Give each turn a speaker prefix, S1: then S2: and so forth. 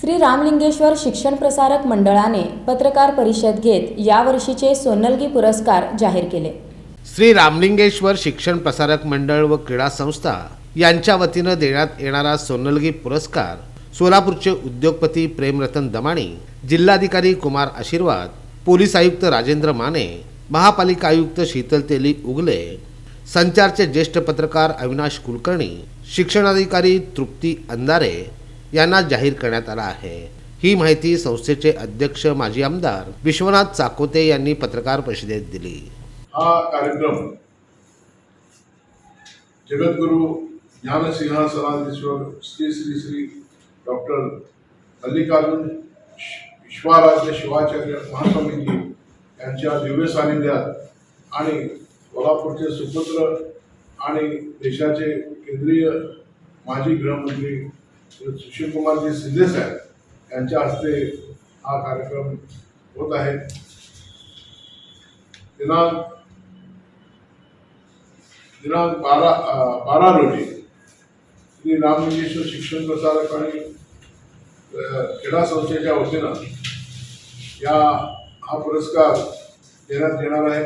S1: श्री रामलिंगेश्वर शिक्षण प्रसारक मंडळाने पत्रकार परिषद घेत यावर्षीचे सोनलगी पुरस्कार जाहीर केले.
S2: श्री रामलिंगेश्वर शिक्षण प्रसारक मंडळ व क्रीडा संस्था यांच्या वतीनं देण्यात येणारा सोनलगी पुरस्कार सोलापूरचे उद्योगपती प्रेमरतन दमाणी जिल्हाधिकारी कुमार आशीर्वाद पोलीस आयुक्त राजेंद्र माने महापालिका आयुक्त शीतल तेली उगले संचारचे ज्येष्ठ पत्रकार अविनाश कुलकर्णी शिक्षणाधिकारी तृप्ती अंधारे यांना जाहीर करण्यात आला आहे. ही माहिती संस्थेचे अध्यक्ष माजी आमदार विश्वनाथ चाकोते यांनी पत्रकार परिषदेत दिली.
S3: हा कार्यक्रम जगद्गुरु ज्ञानसिंहासनाधीश्वर श्री श्री श्री डॉक्टर मल्लिकार्जुन विश्वाराध्य शिवाचार्य महास्वामीजी यांच्या दिव्य सानिध्यात आणि कोल्हापूरचे सुपुत्र आणि देशाचे केंद्रीय माजी गृहमंत्री सुशीलकुमारजी शिंदे साहेब यांच्या हस्ते हा कार्यक्रम होत आहे. दिनांक दिनांक बारा बारा रोजी श्री रामलिंगेश्वर शिक्षण प्रसारक आणि क्रीडा संस्थेच्या वतीनं या हा पुरस्कार देण्यात येणार आहे.